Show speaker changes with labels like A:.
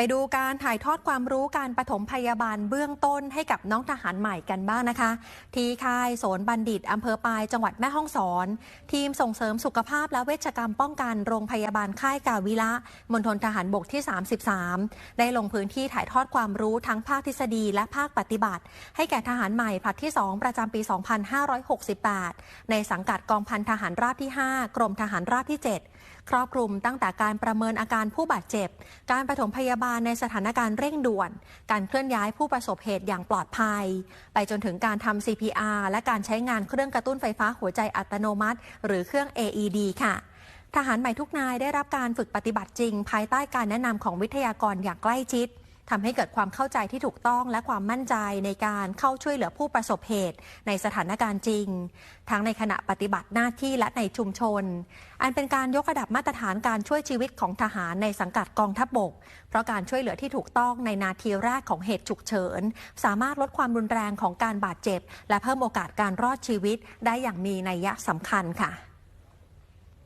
A: ไปดูการถ่ายทอดความรู้การปฐมพยาบาลเบื้องต้นให้กับน้องทหารใหม่กันบ้างนะคะ ที่ค่ายโสนบัณฑิตอำเภอปายจังหวัดแม่ฮ่องสอน ทีมส่งเสริมสุขภาพและเวชกรรมป้องกันโรงพยาบาลค่ายกาวิระมณฑลทหารบกที่ 33 ได้ลงพื้นที่ถ่ายทอดความรู้ทั้งภาคทฤษฎีและภาคปฏิบัติ ให้แก่ทหารใหม่ผลัดที่ 2 ประจำปี 2568 ในสังกัดกองพันทหารราบที่ 5 กรมทหารราบที่ 7 ครอบคลุมตั้งแต่การประเมินอาการผู้บาดเจ็บ การปฐมพยาบาลในสถานการณ์เร่งด่วน การเคลื่อนย้ายผู้ประสบเหตุอย่างปลอดภัย ไปจนถึงการทำ CPR และการใช้งานเครื่องกระตุ้นไฟฟ้าหัวใจอัตโนมัติ หรือเครื่อง AED ค่ะทหารใหม่ทุกนายได้รับการฝึกปฏิบัติจริง ภายใต้การแนะนำของวิทยากรอย่างใกล้ชิด ทำให้เกิดความเข้าใจที่ถูกต้องและความมั่นใจในการเข้าช่วยเหลือผู้ประสบเหตุในสถานการณ์จริง ทั้งในขณะปฏิบัติหน้าที่และในชุมชน อันเป็นการยกระดับมาตรฐานการช่วยชีวิตของทหารในสังกัดกองทัพบบก เพราะการช่วยเหลือที่ถูกต้องในนาทีแรกของเหตุฉุกเฉิน สามารถลดความรุนแรงของการบาดเจ็บ และเพิ่มโอกาสการรอดชีวิตได้อย่างมีนัยยะสำคัญค่ะ